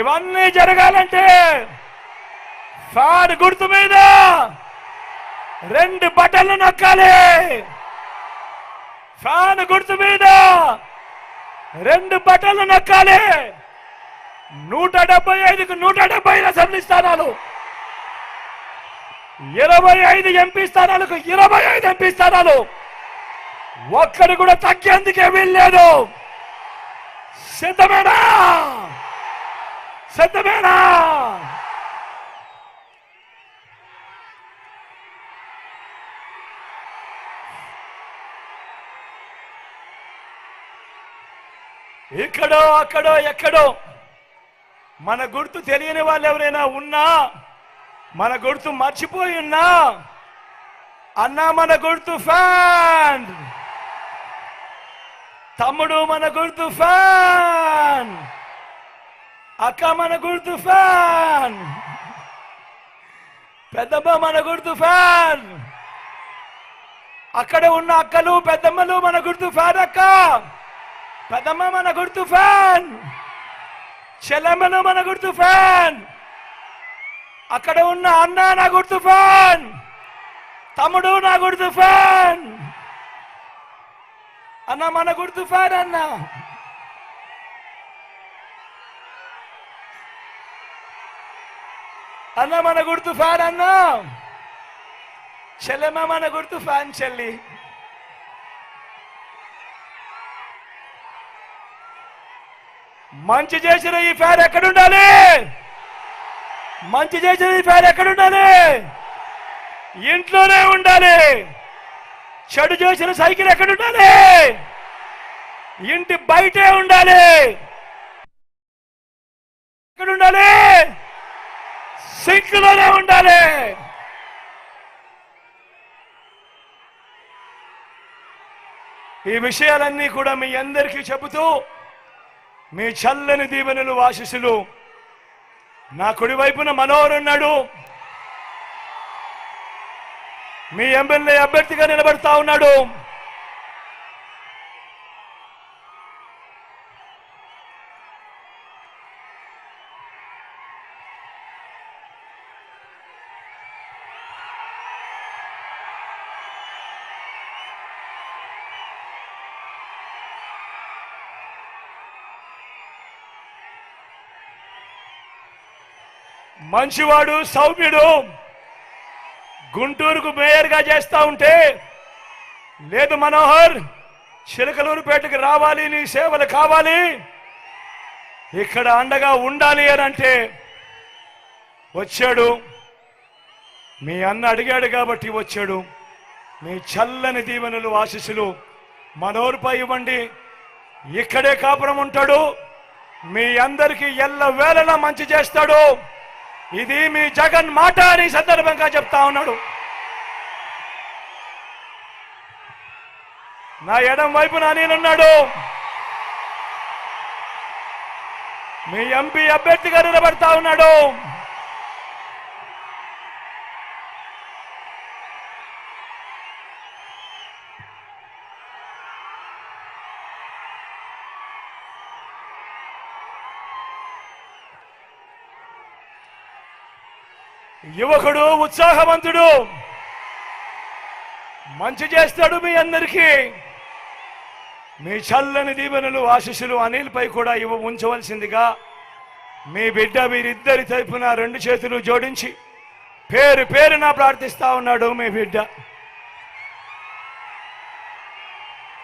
ఇవన్నీ జరగాలంటే ఫ్యాన్ గుర్తు మీద రెండు బటన్లు నొక్కాలి. ఫ్యాన్ గుర్తు మీద రెండు బటన్లు నొక్కాలి. నూట డెబ్బై ఐదుకు నూట డెబ్బై ఐదు అసెంబ్లీ స్థానాలు. ఇరవై ఐదు ఎంపీ స్థానాలకు ఇరవై ఐదు ఎంపీ స్థానాలు. ఒక్కడు కూడా తగ్గేందుకే వీల్లేదు. సిద్ధమేనా? సిద్ధమేనా ఇక్కడో అక్కడో ఎక్కడో. మన గుర్తు తెలియని వాళ్ళు ఎవరైనా ఉన్నా మన గుర్తు మర్చిపోయి ఉన్నా అన్నా మన గుర్తు ఫ్యాన్. తమ్ముడు మన గుర్తు ఫ్యాన్. అక్క మన గుర్తు ఫ్యాన్. పెద్దమ్మ మన గుర్తు ఫ్యాన్. అక్కడ ఉన్న అక్కలు పెద్దమ్మలు మన గుర్తు ఫ్యాన్ అక్క. పెద్దమ్మ మన గుర్తు ఫ్యాన్. చెల్లెమ్మలు మన గుర్తు ఫ్యాన్. అక్కడ ఉన్న అన్న నా గుర్తు ఫ్యాన్. తమ్ముడు నా గుర్తు ఫ్యాన్. అన్న మన గుర్తు ఫ్యాన్ అన్న. అన్న మన గుర్తు ఫ్యాన్ అన్న. చెల్లెమ్మ మన గుర్తు ఫ్యాన్ చెల్లి. మంచి చేసిన ఈ ఫ్యాన్ ఎక్కడుండాలి? మంచి చేసిన ఈ ఫ్యాన్ ఎక్కడుండాలి? ఇంట్లోనే ఉండాలి. చెడు చేసిన సైకిల్ ఎక్కడుండాలి? ఇంటి బయటే ఉండాలి. ఎక్కడుండాలి? సింక్లోనే ఉండాలి. ఈ విషయాలన్నీ కూడా మీ అందరికీ చెబుతూ మీ చల్లని దీవెనలు ఆశీస్సులు నా కుడి వైపున మీ ఎమ్మెల్యే అభ్యర్థిగా నిలబడతా ఉన్నాడు. మంచివాడు సౌమ్యుడు. గుంటూరుకు మేయర్గా చేస్తా ఉంటే లేదు మనోహర్ చిలకలూరుపేటకు రావాలి నీ సేవలు కావాలి. ఇక్కడ అండగా ఉండాలి అని అంటే వచ్చాడు. మీ అన్న అడిగాడు కాబట్టి వచ్చాడు. మీ చల్లని దీవెనలు ఆశీస్సులు మనోరుపై ఇవ్వండి. ఇక్కడే కాపురం ఉంటాడు. మీ అందరికీ ఎల్ల వేళలా మంచి చేస్తాడు. ఇది మీ జగన్ మాట అని సందర్భంగా చెప్తా ఉన్నాడు. నా ఎడం వైపున నేనున్నాడు. మీ ఎంపీ అభ్యర్థిగా నిలబడతా ఉన్నాడు. యువకుడు ఉత్సాహవంతుడు. మంచి చేస్తాడు మీ అందరికీ. మీ చల్లని దీవెనలు ఆశీస్సులు అనిల్పై కూడా ఇవ్వ ఉంచవలసిందిగా మీ బిడ్డ వీరిద్దరి తరపున రెండు చేతులు జోడించి పేరు పేరున ప్రార్థిస్తా ఉన్నాడు మీ బిడ్డ.